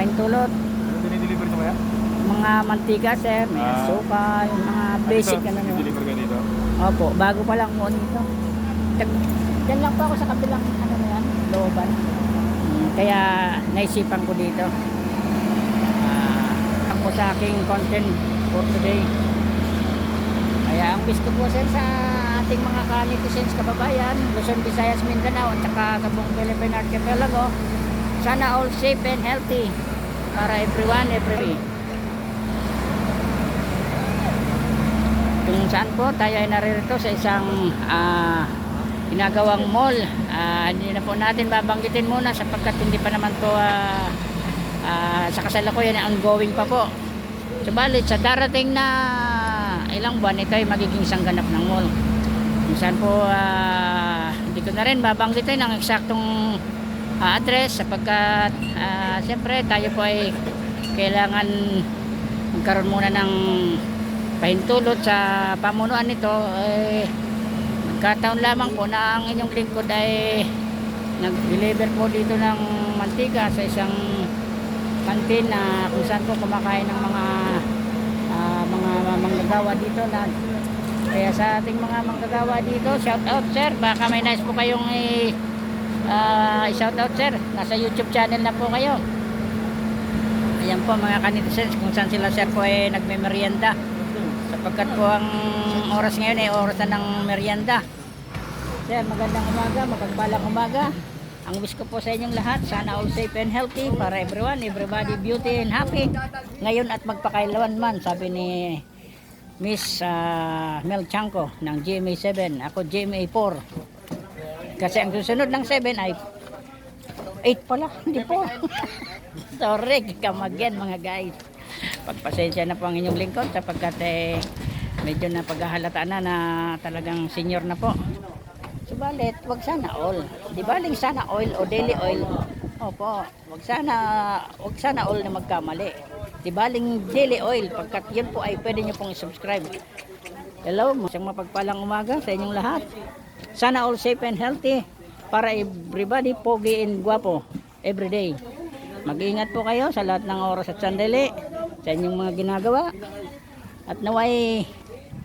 paintulot, Ano dinideliver nyo kaya? mga mantika sir, may Ah. suka, yung mga basic Ano ano ito? naman. Deliver ka dito? Opo, bago pa lang po dito. Diyan lang po ako sa kabilang ano na yan, looban. Mm, Kaya naisipan ko dito. Ah, ako sa aking content for today. Kaya ang wish ko sir sa ating mga ka-netizens kababayan, Luzon, Visayas, Mindanao at saka sa buong Philippine Archipelago, sana all safe and healthy para everyone, every kung saan po tayo ay naririto sa isang ah, ginagawang mall. Ah, hindi na po natin babanggitin muna sapagkat hindi pa naman po ah, ah, sa kasalukuyan ay ongoing pa po. Subalit sa darating na ilang buwan ito ay magiging sangganap ng mall. Kung saan po ah, hindi ko na rin babanggitin ang eksaktong ah, address sapagkat ah, siyempre tayo po ay kailangan magkaroon muna ng pahintulot sa pamunuan nito. Eh nagkataon lamang po na ang inyong lingkod ay nag-deliver po dito ng mantika sa isang kantin na kung saan po kumakain ng mga ah, mga manggagawa dito na kaya sa ating mga manggagawa dito shout out sir. Baka may nice po kayong i shout out sir. Nasa youtube channel na po kayo. Ayan po mga kanitizens kung saan sila sir po ay nagme-merienda. Sapagkat po ang oras ngayon ay oras na ng merienda. Sir magandang umaga mapagpalang umaga. Ang wish ko po sa inyong lahat sana all safe and healthy para everyone everybody beauty and happy. Ngayon at magpakailawan man sabi ni Miss uh, Mel Chanko ng GMA 7 ako GMA 4 kasi ang susunod ng 7 ay 8 pala hindi po. Sorry kamagyan mga guys. Pagpasensya na po ang inyong lingkod sapagkat eh, medyo na paghahalataan na na talagang senior na po. Subalit wag sana all. Di baling sana oil o daily oil? Opo wag sana wag sana all na magkamali. Di baling daily oil? Pagkat yun po ay pwede nyo pong subscribe. Hello isang mapagpalang umaga sa inyong lahat sana all safe and healthy para everybody pogi and guwapo everyday. Mag-ingat po kayo sa lahat ng oras at sandali sa inyong mga ginagawa. At naway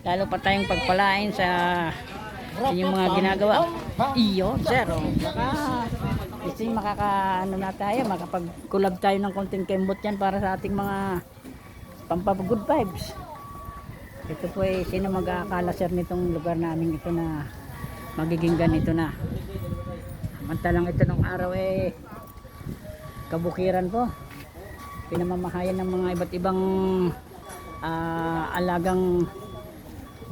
lalo pa tayong pagpalain sa inyong mga ginagawa. Iyo sir. Baka nyo makaka ano na tayo makapag-collab tayo ng konting kembot yan para sa ating mga pampap good vibes. Ito po eh sino mag-aakala sir nitong lugar namin ito na magiging ganito na Samantalang ito nung araw eh kabukiran po. Pinamamahayan ng mga iba't ibang ah, alagang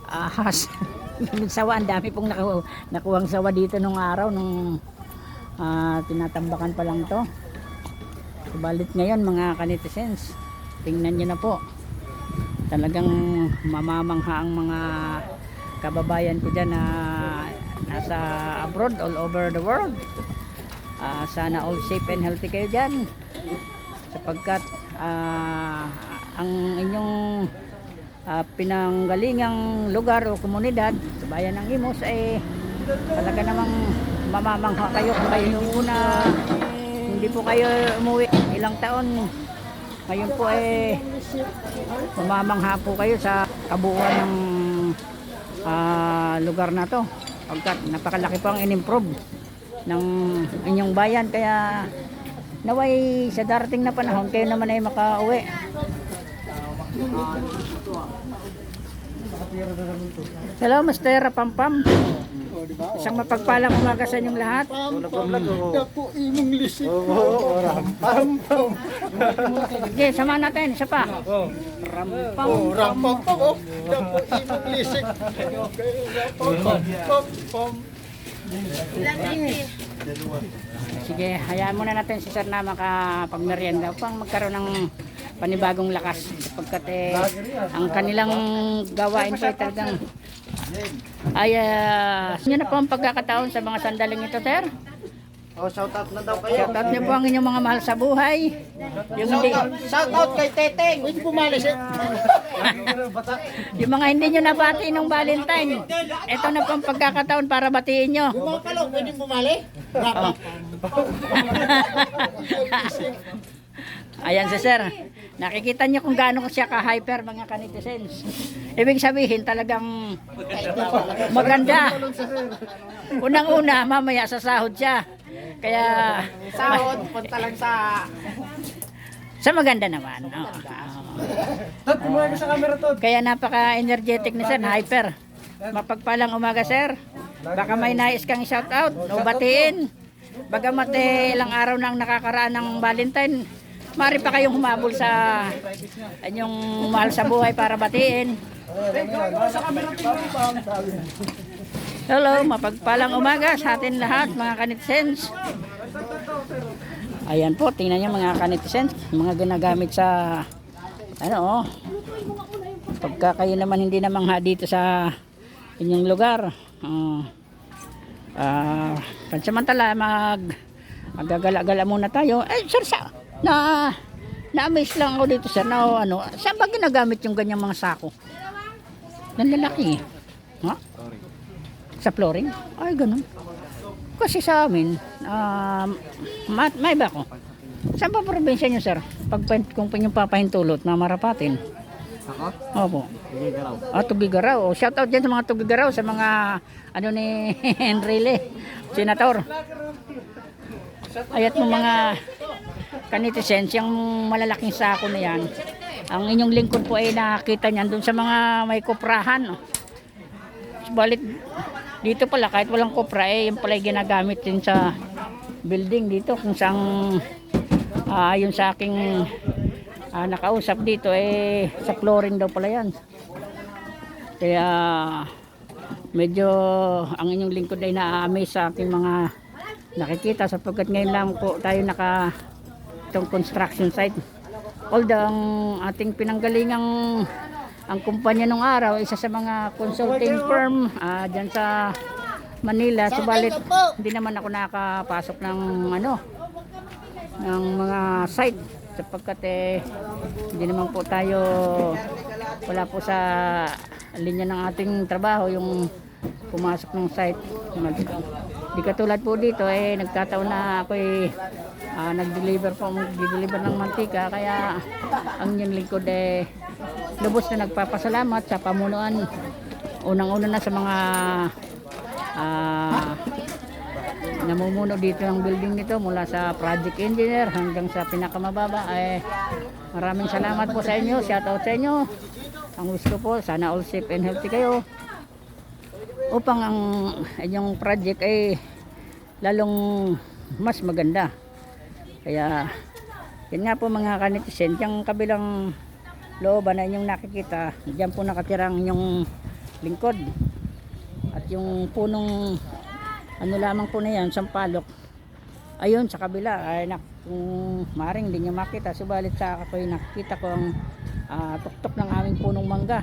ahas. Yung sawa, ang dami pong naku nakuhang sawa dito nung araw nung ah, tinatambakan pa lang to. Subalit ngayon mga kanitizens, tingnan nyo na po. Talagang mamamangha ang mga kababayan ko dyan na nasa abroad, all over the world. Ah, sana all safe and healthy kayo dyan. Sapagkat ah, ang inyong ah, pinanggalingang lugar o komunidad sa bayan ng Imos ay talaga namang mamamangha kayo kung kayo yung una hindi po kayo umuwi ilang taon ngayon po eh mamamangha po kayo sa kabuuan ng ah, lugar na to pagkat napakalaki po ang in-improve ng inyong bayan. Kaya naway sa darating na panahon kayo naman ay makauwi Hello, Mr. Pampam. Isang mapagpalang umaga sa inyong lahat. Dapo imong lisik. Okay, sama natin. Isa pa. Rampam. Oh, rampang pa oh. Dapo imong lisik. Pam pam pam. Sige, hayaan muna natin si Sir na makapagmerienda upang magkaroon ng panibagong lakas sapagkat eh, ang kanilang gawain po ay talagang ay uh, yun na po ang pagkakataon sa mga sandaling ito sir Oh, shout out na daw kayo. shoutout niyo po ang inyong mga mahal sa buhay yung hindi Shout out kay Teteng. Pwede pumalis eh. yung mga hindi nyo nabati nung Valentine ito na po ang pagkakataon para batiin nyo Yung mga kalong, pwede bumali? Rapa. Ayan si sir. Nakikita niyo kung gaano siya ka-hyper mga kanitizens. Ibig sabihin talagang maganda. Unang-una, mamaya sa sahod siya. Kaya Sahod, punta lang sa... sa maganda naman. Oo. Tot, tumuha ka sa camera, Tot. Kaya napaka-energetic ni sir, hyper. Mapagpalang umaga sir. Baka may nais kang shout out o batiin. Bagamat eh, ilang araw nang nakakaraan ng Valentine, mari pa kayong humabol sa inyong mahal sa buhay para batiin. Hello, mapagpalang umaga sa atin lahat mga kanitsens. Ayan po, tingnan niyo mga kanitsens, mga ginagamit sa ano oh, pagka kayo naman hindi naman ha dito sa inyong lugar. Uh, ah, pansamantala mag magagala-gala muna tayo. Eh, sir, sa, na na-amaze lang ako dito sir na ano, saan ba ginagamit yung ganyang mga sako? Ng lalaki. Ha? Sa flooring? Ay, ganun. Kasi sa amin, um, ma may ba ko? Saan pa probinsya nyo, sir? Pag kung yung papahintulot na marapatin. Ako? Opo. Ah, Tugigaraw. Oh, shout out dyan sa mga Tugigaraw, sa mga ano ni Enrile, senator. Ayat mo mga kanitizens, yung malalaking sako na yan. Ang inyong lingkod po ay nakakita niyan doon sa mga may kuprahan. Oh. Balit dito pala kahit walang kopra eh yung pala ginagamit din sa building dito kung saan ah, ayon sa aking ah, nakausap dito eh sa flooring daw pala yan kaya medyo ang inyong lingkod ay na-amaze sa aking mga nakikita sapagkat ngayon lang po tayo naka itong construction site. Although ang ating pinanggalingang ang kumpanya nung araw isa sa mga consulting firm ah diyan sa Manila. Subalit hindi naman ako nakapasok ng ano ng mga site. Sapagkat eh hindi naman po tayo wala po sa linya ng ating trabaho yung pumasok ng site di katulad po dito eh nagkataon na ako eh ah, nag-deliver po nag-deliver ng mantika. Kaya ang yung lingkod eh lubos na nagpapasalamat sa pamunuan. Unang-una na sa mga ah, namumuno dito ng building nito mula sa project engineer hanggang sa pinakamababa. Ay maraming salamat po sa inyo. Shout out sa inyo. Ang ko po sana all safe and healthy kayo upang ang inyong project ay lalong mas maganda kaya yun nga po mga kanitizen yung kabilang looban na inyong nakikita diyan po nakatirang inyong lingkod at yung punong ano lamang po na yan, sampalok. Ayun, sa kabila, ay nak, kung maring hindi nyo makita, subalit sa ako ay nakita ko ang ah, tuktok ng aming punong mangga.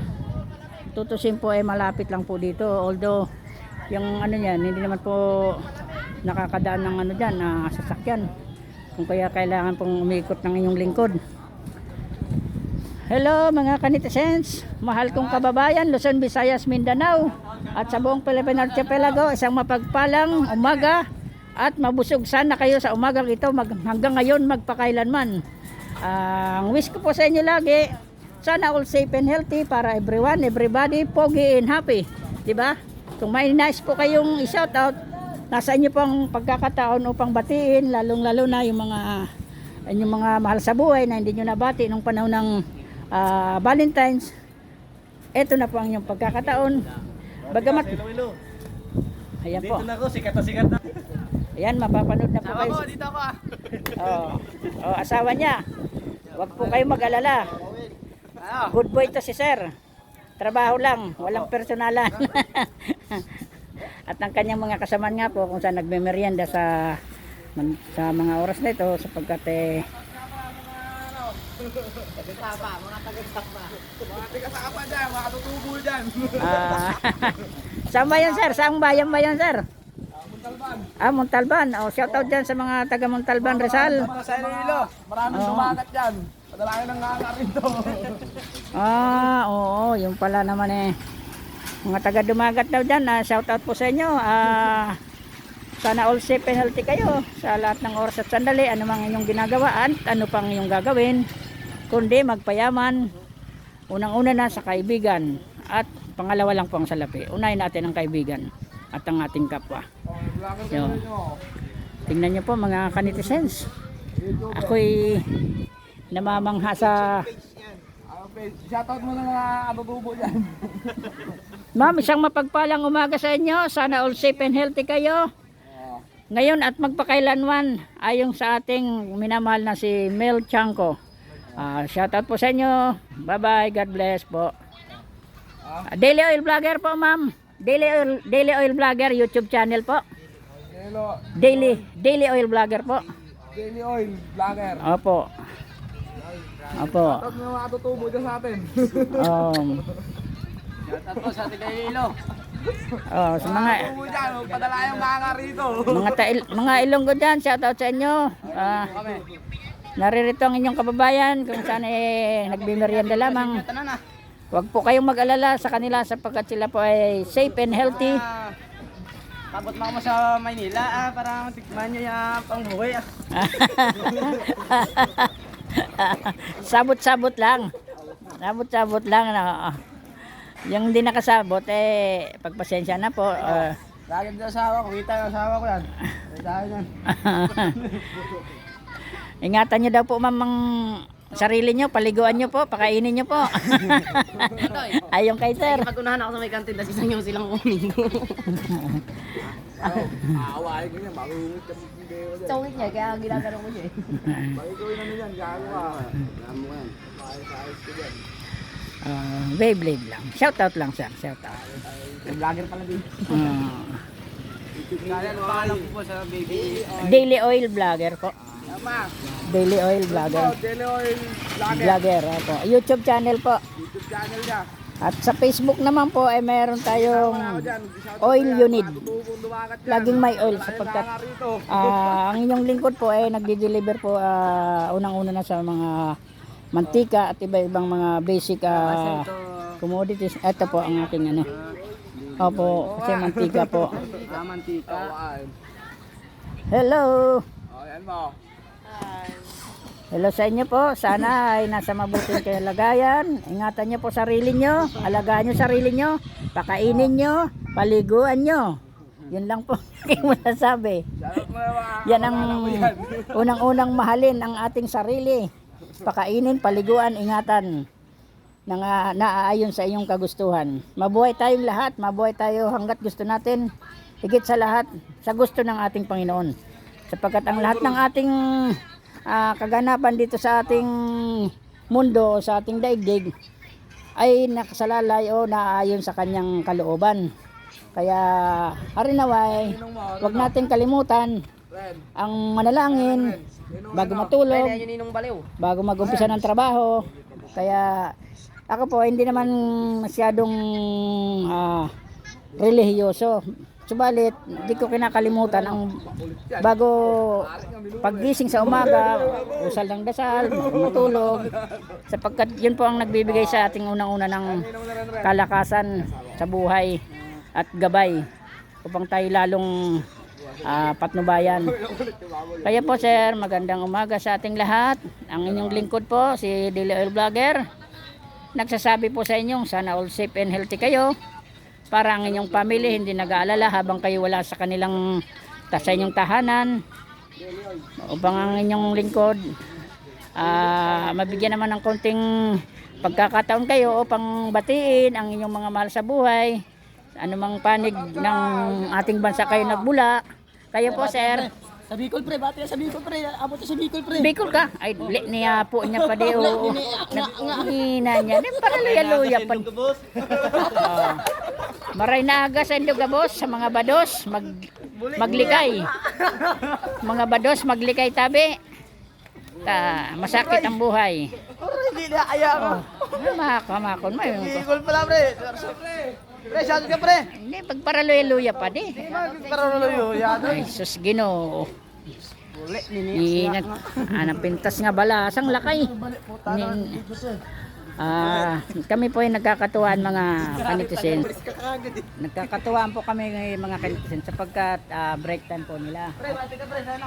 Tutusin po ay malapit lang po dito, although yung ano yan, hindi naman po nakakadaan ng ano dyan, na sasakyan. Kung kaya kailangan pong umikot ng inyong lingkod. Hello mga kanitizens, mahal kong kababayan, Luzon, Visayas, Mindanao at sa buong Philippine Archipelago, isang mapagpalang umaga at mabusog sana kayo sa umagang ito mag, hanggang ngayon magpakailanman. Ah, ang wish ko po sa inyo lagi, sana all safe and healthy para everyone, everybody, pogi and happy. ba? Kung may nice po kayong i-shout out, nasa inyo pang pagkakataon upang batiin, lalong-lalo na yung mga yung mga mahal sa buhay na hindi nyo nabati nung panahon ng ah, Valentine's. Ito na po ang inyong pagkakataon. Bagamat, ayan po. Dito na ako, sikat na sikat na. Ayan, mapapanood na po kayo. Ako, dito ako ah. Oh, oh, asawa niya. Huwag po kayo mag-alala. Good boy to si sir. Trabaho lang, walang personalan. At ang kanyang mga kasamaan nga po kung saan nagme-merienda sa sa mga oras na ito sapagkat eh, Mga tiga-sapa dyan, mga tutubol dyan. ah, saan ba yan sir? Saan bayan ba yan sir? Ah, Montalban. Oh, shout out dyan sa mga taga Montalban, Rizal. Mga sa Iloilo, maraming Oo. sumagat dyan. Padalangin ng nga rin to. Ah, oo, yung pala naman eh. Mga taga dumagat daw dyan, ah, shout out po sa inyo. Ah, Sana all safe and healthy kayo sa lahat ng oras at sandali. Ano mang inyong ginagawa at ano pang inyong gagawin. Kundi magpayaman. Unang-una na sa kaibigan. At pangalawa lang po ang salapi. Unahin natin ang kaibigan at ang ating kapwa. Yo. Tingnan nyo po mga kanitizens. Ako'y namamangha sa... Shoutout mo na mga katutubo dyan. Ma'am, isang mapagpalang umaga sa inyo. Sana all safe and healthy kayo. Ngayon at magpakailanman ayon sa ating minamahal na si Mel Chanko. Ah, shoutout po sa inyo. Bye-bye. God bless po. Ah, Daily Oil Vlogger po, ma'am. Daily Oil, Daily Oil Vlogger YouTube channel po. Hello. Daily Daily Oil Vlogger po. Daily Oil Vlogger. Opo. Opo. Mo na mga katutubo dyan sa atin. Um, Shoutout po sa ating Dailo. oh, sa mga dyan. Magpadala yung mga rito. mga tail, mga Ilonggo diyan, shoutout sa inyo. Ah, Kami. naririto ang inyong kababayan kung saan eh nagbimeryenda lamang. Tanan na. Huwag po kayong mag-alala sa kanila sapagkat sila po ay safe and healthy. Tapos mo sa Maynila ah, para matikman nyo yung pangbuhay ah. Sabot-sabot lang. Sabot-sabot lang. Ano. Yung hindi nakasabot, eh, pagpasensya na po. Ah, Lagi yung asawa ko, kita yung asawa ko yan. Kita yan. ingatan nyo daw po mamang sarili nyo, paliguan nyo po, pakainin nyo po. Ayong kay sir. Pag-unahan ako sa may kantin, tapos isang yung silang kunin. Aawain ko yan, marunong ka ko. Sawit niya, kaya ginagano ko siya eh. Pakikuin namin yan, gago ka. Alam mo yan. Ayos-ayos ko dyan. Ah, Beyblade lang. Shoutout lang sir, shoutout. Yung vlogger pala din. Ah, ko? Daily Oil Vlogger po. Tama. Daily Oil Po, Vlogger. Daily Oil Vlogger. Vlogger po. YouTube channel po. YouTube channel niya. At sa Facebook naman po ay meron tayong oil dumagat dyan. Laging may oil sapagkat rito. ah, ang inyong lingkod po ay nagdi-deliver po ah, unang-una na sa mga mantika at iba-ibang mga basic ah, commodities. Ito po ang aking ano. Opo, kasi mantika po. Ah, mantika. Hello! Oh, yan mo. Hello sa inyo po. Sana ay nasa mabuting kalagayan. Ingatan niyo po sarili niyo. Alagaan niyo sarili niyo. Pakainin niyo. Paliguan niyo. Yun lang po masasabi. Yung mga Yan ang unang-unang mahalin ang ating sarili. Pakainin, paliguan, ingatan. Nang ah, naaayon sa iyong kagustuhan. Mabuhay tayong lahat. Mabuhay tayo hanggat gusto natin. Higit sa lahat, sa gusto ng ating Panginoon. Sapagkat ang lahat ng ating ah, kaganapan dito sa ating mundo, sa ating daigdig, ay nakasalalay o naaayon sa kanyang kalooban. Kaya, harinaway? Huwag natin kalimutan ang manalangin bago matulog, bago mag-umpisa ng trabaho. Kaya ako po hindi naman masyadong ah, relihiyoso. Subalit, di ko kinakalimutan ang bago paggising sa umaga, usal ng dasal, matulog. Sapagkat yun po ang nagbibigay sa ating unang-una ng kalakasan sa buhay at gabay upang tayo lalong ah, patnubayan. Kaya po sir, magandang umaga sa ating lahat. Ang inyong lingkod po, si Daily Oil Vlogger. Nagsasabi po sa inyong sana all safe and healthy kayo para ang inyong family hindi nag-aalala habang kayo wala sa kanilang sa inyong tahanan. Upang ang inyong lingkod. Ah, mabigyan naman ng konting pagkakataon kayo upang batiin ang inyong mga mahal sa buhay. Anumang panig ng ating bansa kayo nagbula. Kayo po sir Sa Bicol pre, bati sa Bicol pre. Abot sa Bicol pre. Bicol ka? Ay li niya po niya pa di o nangina niya. Di para luya-luya pa. Oh. maray na aga sa Induga boss. Sa mga bados mag maglikay mga bados maglikay tabi. Ta masakit ang buhay. Hindi na kaya ko. oh. makamakon mo Bicol pala, pre. Pre. Shoutout ka, pre. hindi pag para luya-luya pa di yan. ay sus ginoo Ni, anang pintas nga balas ang lakay. Ni, Ah, kami po ay nagkakatuwaan mga kanitizens. Nagkakatuwaan po kami ng mga kanitizens sapagkat ah, break time po nila.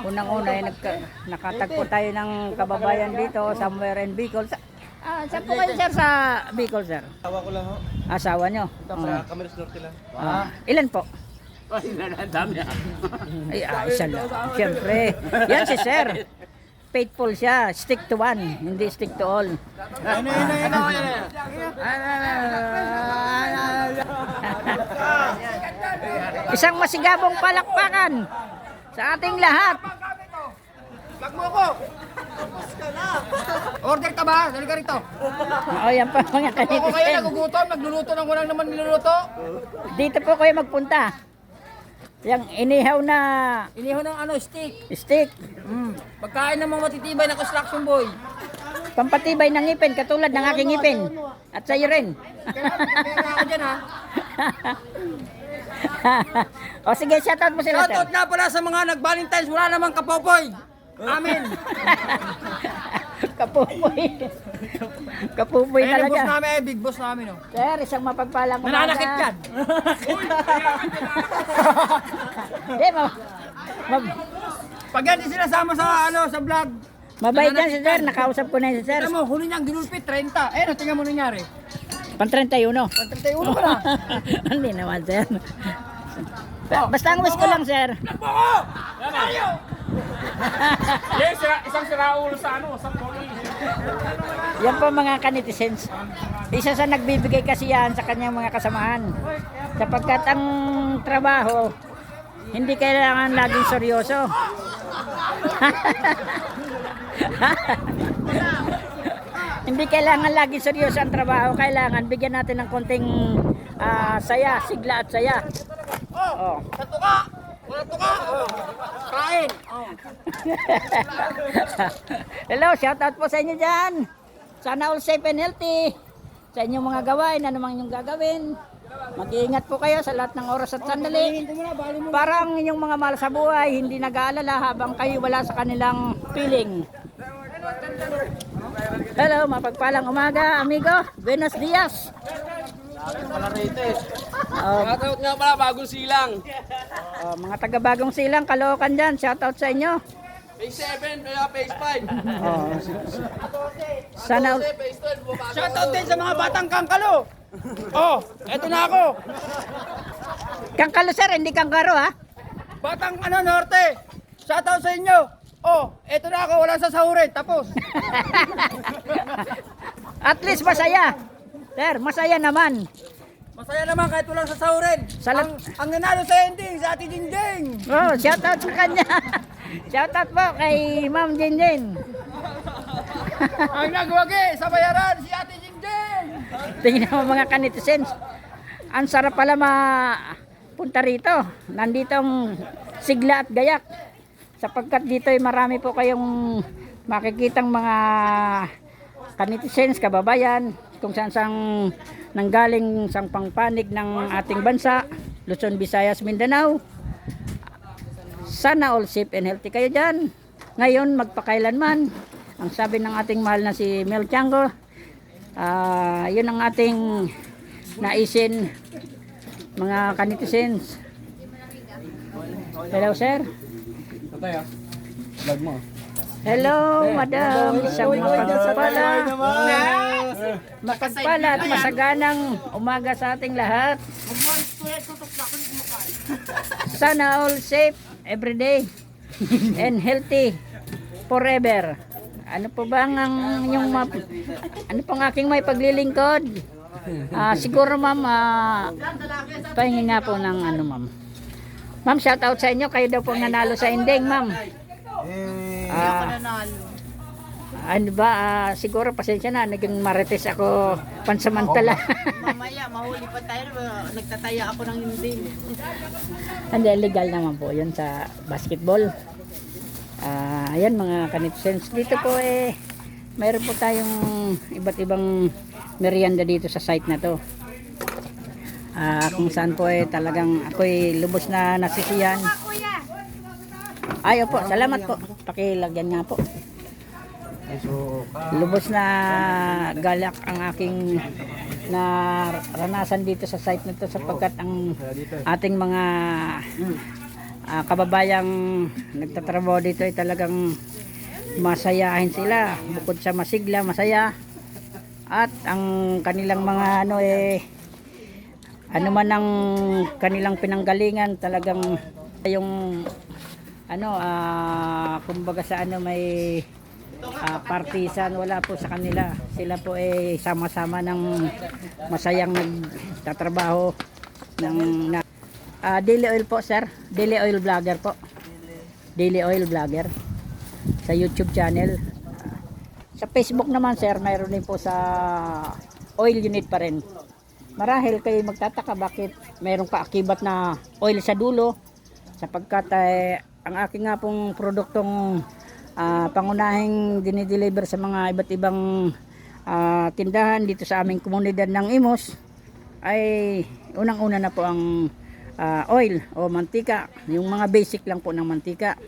Unang-una ay nagka, nakatagpo tayo ng kababayan dito somewhere in Bicol. Sa, ah, saan po kayo sir sa Bicol sir? Tawa ko lang ho. Asawa nyo? Sa Oo. Cameras Norte lang. Ah, ilan po? Ay, ah, isa lang. Siyempre. Yan si sir. Faithful siya. Stick to one. Hindi stick to all. Ano yun, ano yun, Isang masigabong palakpakan sa ating lahat. Lag mo ako! Order ka ba? Dali ka rito. O, yan pa mga Ako kayo nagugutom, nagluluto ng walang naman niluluto. Dito po kayo magpunta. Yung inihaw na Iniho ng ano, steak. stick. Pagkain ng mga matitibay na construction boy. Pampatibay ng ngipin, katulad ng aking ngipin. At sa'yo rin. Kaya ako dyan ha. o sige, shoutout mo sila, sir. Shoutout nga pala sa mga nag-valentines, wala namang kapopoy. Amin. Kapupoy. Kapupoy Ayan ang boss talaga. namin, eh, big boss namin. Oh. Sir, isang mapagpalang umaga. Nananakit yan. Hindi, ma ma- Pag yan sinasama sa ano sa vlog. mabait yan si sir. Nakausap ko na yun si sir. Tignan mo, huli niyang ginulpit 30. Eh, ano tingnan mo nangyari? Pan 31. 31 ka na. Hindi naman, sir. Basta ang wish ko lang, sir. Yes, sira, isang siraulo sa ano, sa poli. Yan po mga kanitizens. Isa sa nagbibigay kasi yan sa kanyang mga kasamahan. Sapagkat ang trabaho, hindi kailangan laging seryoso. hindi kailangan laging seryoso ang trabaho. Kailangan bigyan natin ng konting ah, saya, sigla at saya. Oh. Wala! Oh. Kain! Hello, shout out po sa inyo dyan. Sana all safe and healthy. Sa inyong mga gawain, ano mang inyong gagawin. Mag-iingat po kayo sa lahat ng oras at sandali. Para ang inyong mga mahal sa buhay, hindi nag-aalala habang kayo wala sa kanilang piling. Hello, mapagpalang umaga, amigo. Buenos dias. Oh, Shoutout nga pala, bagong silang. oh, mga taga-bagong silang, kalookan dyan. Shout out sa inyo. Phase 7, kaya phase 5. Oh. Sana phase 12, Shoutout din sa mga batang kangkalo. Oh, eto na ako. Kangkalo sir, hindi kangkaro ha. Batang ano, norte. Shoutout sa inyo. Oh, eto na ako, walang sasahurin. Tapos. At least masaya. Sir, masaya naman. Masaya naman kahit walang sasahurin. Salat- Ang, ang nanalo sa ending, sa ati Jingjing. Oh, shout out sa kanya. shout out po kay Ma'am Jinjin. ang nagwagi sa bayaran, si ati Jingjing. Tingnan mo mga kanitizens. Ang sarap pala ma punta rito. Nandito ang sigla at gayak. Sapagkat dito ay marami po kayong makikitang mga kanitizens, kababayan, kung saan sang nanggaling sang pangpanig ng ating bansa, Luzon, Visayas, Mindanao. Sana all safe and healthy kayo dyan. Ngayon, magpakailanman. Ang sabi ng ating mahal na si Mel Chango, ah, yun ang ating naisin mga kanitizens. Hello, sir. Vlog mo. Hello, madam. Isang mapagpala. Mapagpala at masaganang umaga sa ating lahat. Sana all safe every day and healthy forever. Ano po ba ang ang inyong map ano pong aking may paglilingkod? Ah, siguro ma'am, ah, pahingi nga po ng ano ma'am. Ma'am, shout out sa inyo. Kayo daw po nanalo sa ending, ma'am. Eh, Ah, ano ba, ah, siguro pasensya na, naging marites ako pansamantala. Mamaya, mahuli pa tayo. Nagtataya ako ng hindi. Hindi, legal naman po yun sa basketball. Ah, ayan mga kanitsens. Dito po eh, mayroon po tayong iba't ibang merienda dito sa site na to. Ah, kung saan po eh talagang ako'y lubos na nasisiyan. Ay, opo, salamat po. Pakilagyan nga po. lubos na galak ang aking naranasan dito sa site na to sapagkat ang ating mga ah, kababayang nagtatrabaho dito ay talagang masayahin sila bukod sa masigla masaya at ang kanilang mga ano eh ano man ang kanilang pinanggalingan talagang yung ano ah kumbaga sa ano may ah, partisan wala po sa kanila. Sila po ay sama-sama ng masayang nagtatrabaho ng na, ah, daily oil po sir. Daily oil vlogger po. Daily oil vlogger. Sa YouTube channel. Sa Facebook naman sir mayroon din po sa oil unit pa rin. Marahil kayo magtataka bakit mayroong kaakibat na oil sa dulo sapagkat eh, ang aking nga pong produktong ah, pangunahing dinideliver sa mga iba't ibang ah, tindahan dito sa aming komunidad ng Imos ay unang-una na po ang ah, oil o mantika. Yung mga basic lang po ng mantika.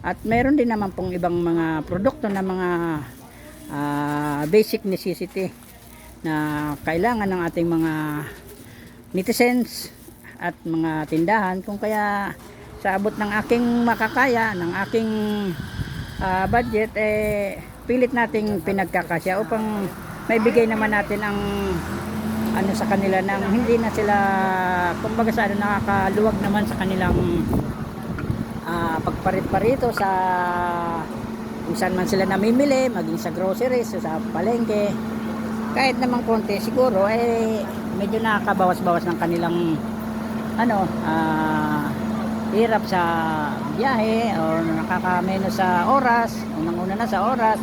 At meron din naman pong ibang mga produkto na mga ah, basic necessity na kailangan ng ating mga netizens at mga tindahan. Kung kaya sa abot ng aking makakaya ng aking ah, budget eh pilit nating pinagkakasya upang maibigay naman natin ang ano sa kanila nang hindi na sila kumbaga sa ano nakakaluwag naman sa kanilang ah, pagparit-parito sa kung saan man sila namimili, maging sa groceries, sa palengke. Kahit naman konti, siguro, eh, medyo nakakabawas-bawas ng kanilang ano, ah, hirap sa biyahe o nakakameno sa oras, unang-una na sa oras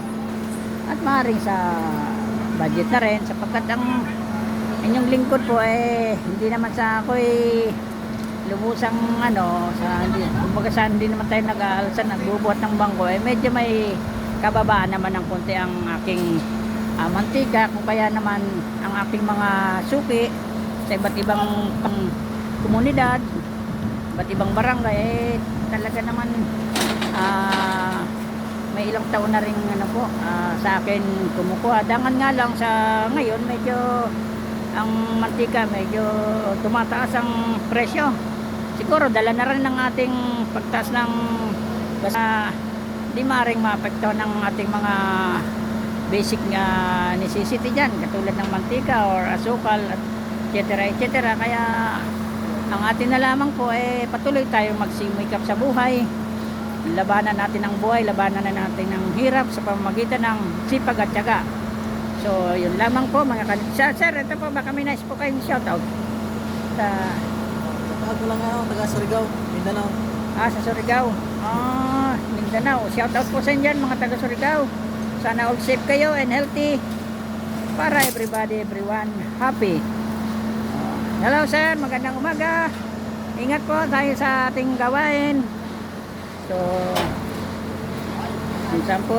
at maaaring sa budget na rin sapagkat ang inyong lingkod po eh hindi naman sa ako eh lubusang ano sa hindi kumbaga sa hindi naman tayo nag-aalsa nagbubuhat ng bangko eh medyo may kababaan naman ng konti ang aking ah, mantika. Kung kaya naman ang aking mga suki sa iba't ibang pang komunidad iba't ibang barangay eh talaga naman ah may ilang taon na rin ano po ah, sa akin kumukuha. Dangan nga lang sa ngayon medyo ang mantika medyo tumataas ang presyo. Siguro dala na rin ng ating pagtaas ng basta di maring maapekto ng ating mga basic na necessity dyan katulad ng mantika or asukal at etc etc kaya ang atin na lamang po eh patuloy tayong magsimikap sa buhay labanan natin ang buhay labanan na natin ang hirap sa pamamagitan ng sipag at tiyaga so yun lamang po mga kan sir, sir ito po baka may nice po kayong shoutout sa Ako lang ako, taga Surigao, Mindanao. Ah, sa Surigao. Ah, Mindanao. Shout out po sa inyo mga taga Surigao. Sana all safe kayo and healthy. Para everybody, everyone, happy. Hello sir, magandang umaga. Ingat po tayo sa ating gawain. So, minsan po,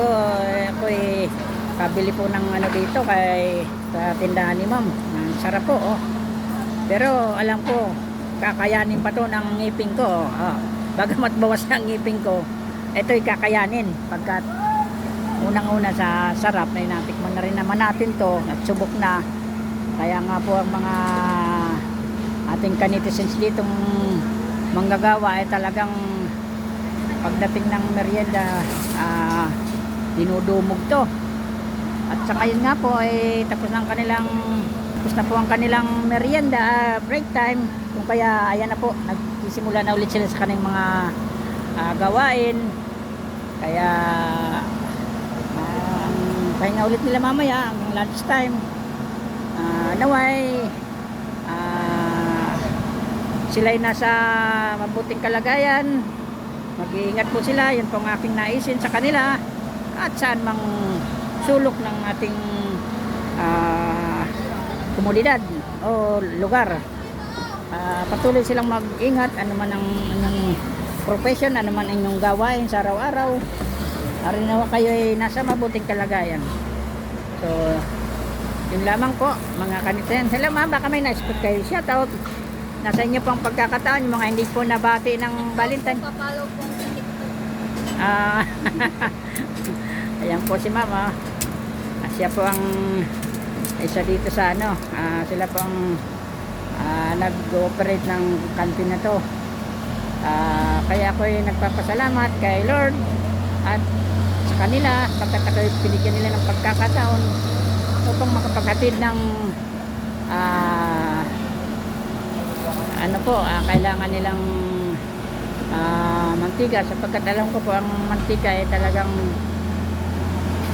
ako eh, kabili po ng ano dito kay sa tindahan ni ma'am. Ang sarap po, oh. Pero alam ko, kakayanin pa to ng ngipin ko. Oh. Bagamat bawas ang ngipin ko, ito'y kakayanin. Pagkat unang-una sa sarap na natikman na rin naman natin to at subok na. Kaya nga po ang mga ating kanitizens ditong manggagawa ay talagang pagdating ng merienda ah, dinudumog to. At sa ngayon nga po ay tapos ng kanilang tapos na po ang kanilang merienda, ah, break time. Kung kaya ayan na po, nagsisimula na ulit sila sa kanilang mga ah, gawain. Kaya ang pahinga ulit nila mamaya, ang lunch time. Ah, naway sila'y nasa mabuting kalagayan. Mag-iingat po sila, yun po ang aking naisin sa kanila. At saan mang sulok ng ating ah, komunidad o lugar. Ah, patuloy silang mag-ingat ano man ang inyong profession, ano man ang inyong gawain sa araw-araw. Nawa kayo ay nasa mabuting kalagayan. So, yun lamang po, mga kaniten. Ma'am, baka may na-spot kayo. Shout out. Nasa inyo pong pagkakataon, yung mga hindi po nabati ng Valentine. Papalo po sa. Ah, Ayan po si mama. Ah, siya po ang isa dito sa ano. ah, sila po ang ah, nag-ooperate ng kantin na to. Ah, kaya ako ay nagpapasalamat kay Lord at sa kanila pagkat ako pinigyan nila ng pagkakataon upang makapaghatid ng ah, ano po, ah, kailangan nilang ah, mantika sapagkat alam ko po ang mantika ay talagang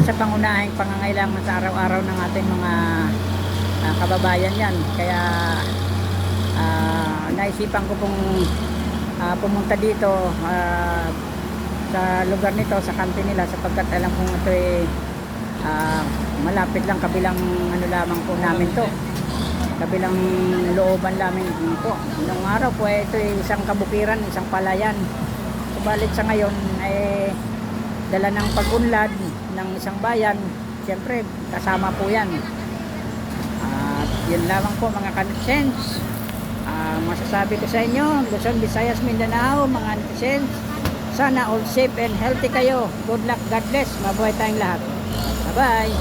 sa pangunahing pangangailangan sa araw-araw ng ating mga ah, kababayan yan. Kaya ah, naisipan ko pong ah, pumunta dito ah, sa lugar nito, sa kantin nila sapagkat alam kong ito ay ah, malapit lang kabilang ano lamang po namin to kabilang looban namin po. Nung araw po ito ay isang kabukiran, isang palayan. Subalit sa ngayon eh dala ng pag-unlad ng isang bayan, siyempre kasama po yan. At yun lamang po mga kanitsens. Ah, masasabi ko sa inyo, Luzon, Visayas, Mindanao, mga kanitsens, sana all safe and healthy kayo. Good luck, God bless. Mabuhay tayong lahat. Bye-bye.